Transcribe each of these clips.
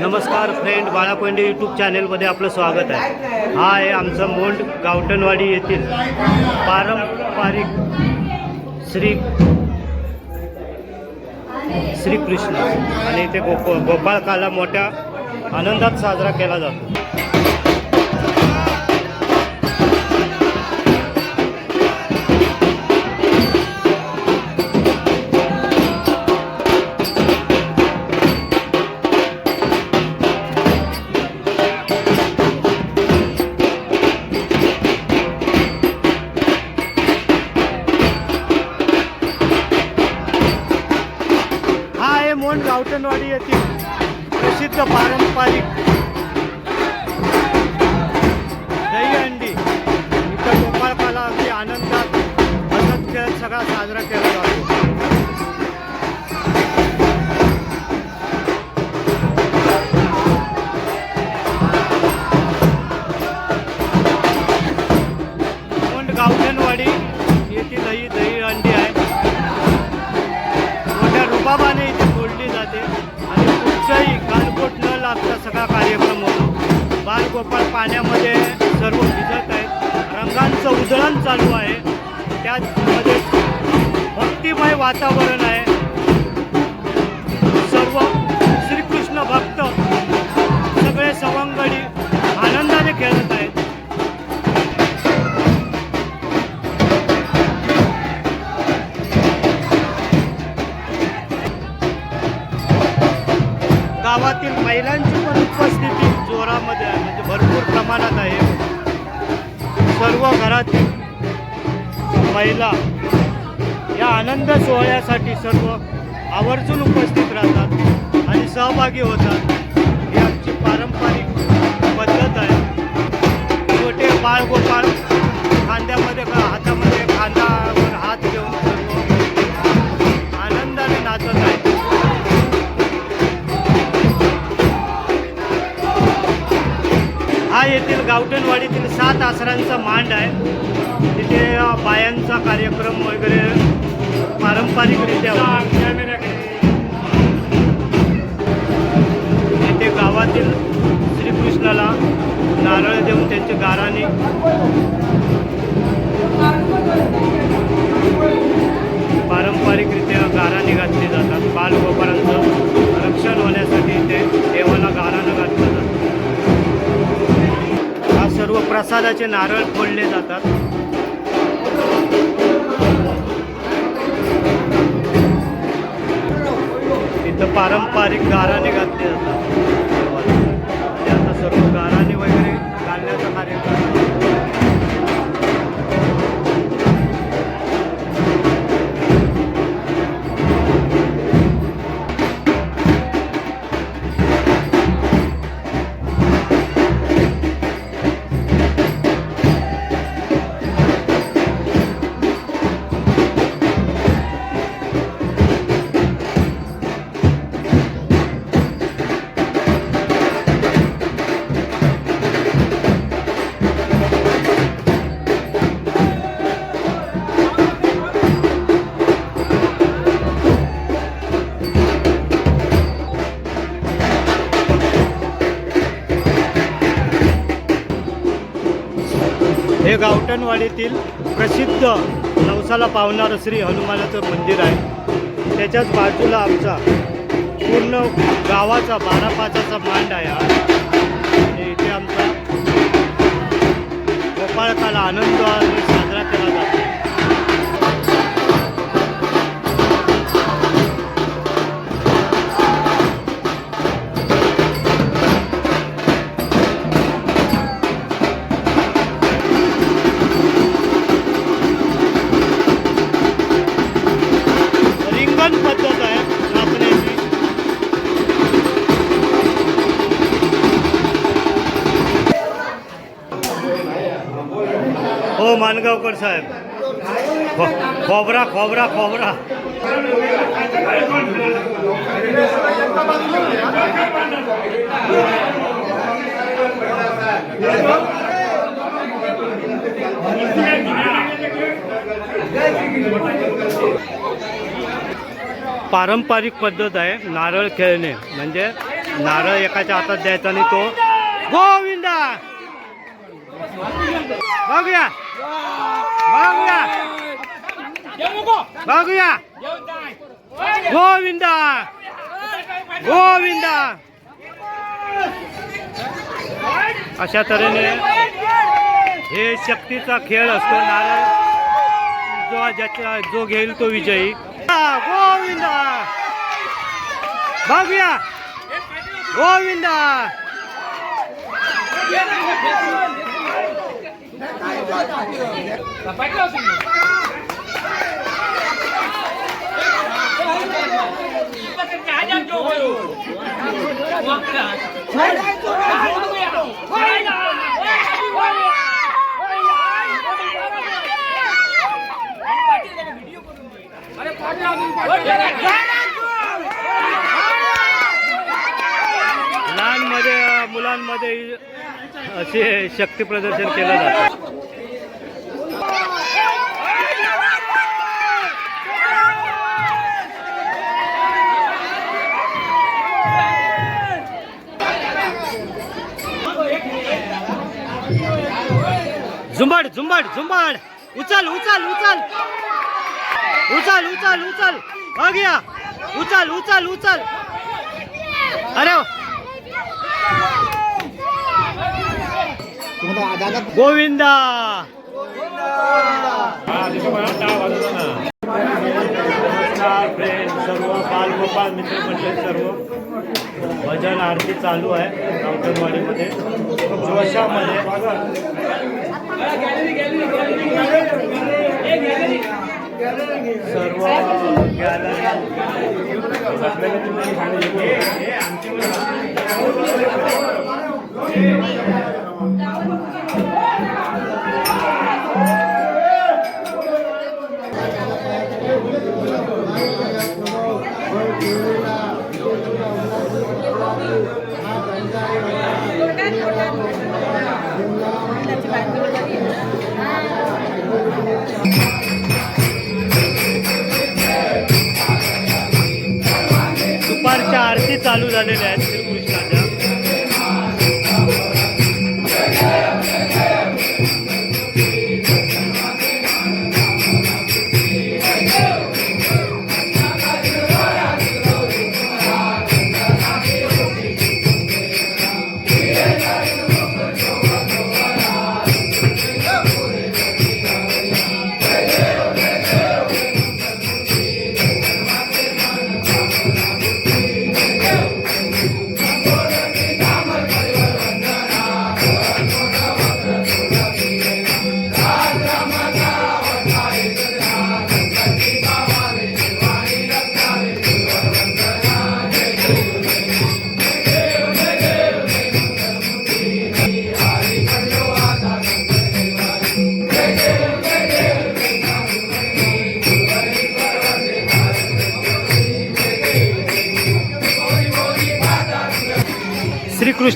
नमस्कार friend बाळाकोंडे YouTube चॅनेलमध्ये आपलं स्वागत आहे. हा आहे आमचं मोंड गावटणवाडी येथील पारंपरिक श्री श्रीकृष्ण. आणि इथे गोप गोपाळकाला मोठ्या आनंदात साजरा केला जातो. हा गावठणवाडी येथील प्रसिद्ध पारंपरिक दहीहंडी इथं गोपाळकाला अगदी आनंदात हसत खेळत सगळा साजरा केला जातो. पाण्यामध्ये सर्व भिजत आहेत. रंगांचं उधळण चालू आहे. त्याचमध्ये म्हणजे भक्तिमय वातावरण आहे. आनंद सोहळ्यासाठी सर्व आवर्जून उपस्थित राहतात आणि सहभागी होतात. ही आमची पारंपरिक पद्धत आहे. छोटे बाळगोपाळ खांद्यामध्ये का हातामध्ये खांद्यावर हात घेऊन सर्व आनंदाने नाचत आहेत. हा येथील गावठणवाडीतील सात आसरांचा मांड आहे. तिथे बायांचा कार्यक्रम वगैरे पारंपरिकरित्या येथे गावातील श्रीकृष्णाला नारळ देऊन त्यांचे गाराने पारंपरिकरित्या गाराने घातले जातात. बालगोपाळांचं रक्षण होण्यासाठी ते देवाला गारानं घातलं जातं. हा सर्व प्रसादाचे नारळ फोडले जातात. पारंपरिक गाराने घातले जातात आणि आता सर्व गाराने वगैरे घालण्याचा कार्यक्रम हे गावटणवाडीतील प्रसिद्ध नवसाला पावणारं श्री हनुमानाचं मंदिर आहे. त्याच्याच बाजूला आमचा पूर्ण गावाचा बारा पाचाचा मांड आहे हा. आणि इथे आमचा गोपाळकाला आनंद साजरा केला जातो. मानगावकर साहेब. खोबरा खोबरा खोबरा. पारंपरिक पद्धत आहे नारळ खेळणे. म्हणजे नारळ एकाच्या हातात द्यायचा आणि तो गोविंदा! बघूया बघूया बघूया गोविंदा. गोविंदा. अशा तऱ्हेने हे शक्तीचा खेळ असतो नारळ. जो ज्याच्या जो घेईल तो विजयी. गोविंदा. बघूया गोविंदा. लहानमध्ये अ, मुलांमध्ये असे शक्ती प्रदर्शन केलं जातं झुंबाड झुंबाड झुंबाड. उचल उचल उचल. उचल उचल उचल. हा गया उचल उचल उचल. अरे गोविंदा नमस्कार फ्रेंड सर्व बालगोपाल मित्र मंडळ सर्व भजन आरती चालू आहे गावठणवाडीमध्ये जोशामध्ये सर्व दुपारच्या आरती चालू झालेल्या आहेत.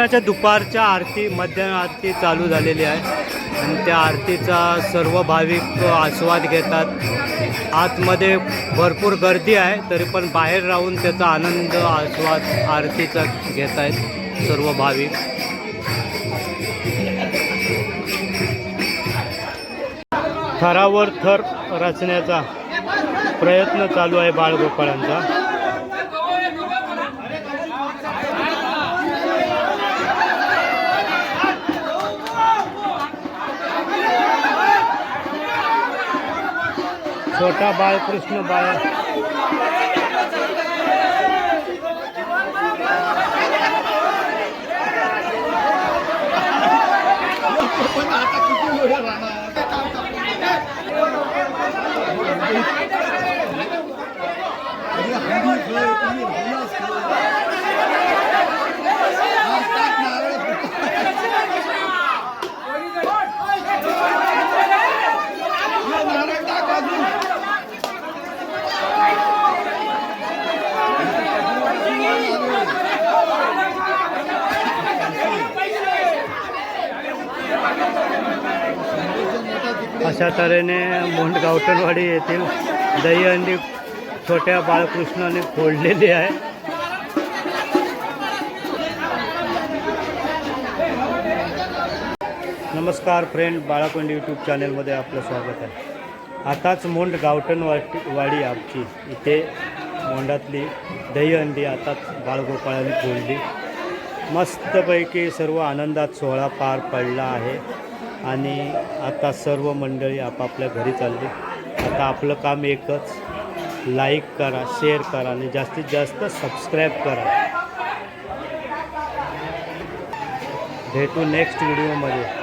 कृष्णाच्या दुपारच्या आरती मध्यान आरती चालू झालेली आहे. आणि त्या आरतीचा सर्व भाविक आस्वाद घेतात. आतमध्ये भरपूर गर्दी आहे तरी पण बाहेर राहून त्याचा आनंद आस्वाद आरतीचा घेत आहेत सर्व भाविक. थरावर थर रचण्याचा प्रयत्न चालू आहे बाळगोपाळांचा. छोटा बाळकृष्ण बाळ अशा तऱ्हेने मोंड गावटणवाडी येथील दहीहंडी छोट्या बाळकृष्णाने फोडलेली आहे. नमस्कार फ्रेंड बाळाकोंडी यूट्यूब चॅनेलमध्ये आपलं स्वागत आहे. आताच मोंड गावटण वाडी आमची इथे मोंडातली दहीहंडी आताच बाळगोपाळाने फोडली. मस्तपैकी सर्व आनंदात सोहळा पार पडला आहे. आणि आता सर्व मंडळी आपापल्या घरी चालली. आता आपलं काम एकच. लाईक करा शेअर करा आणि जास्तीत जास्त सबस्क्राईब करा. भेटू नेक्स्ट व्हिडिओमध्ये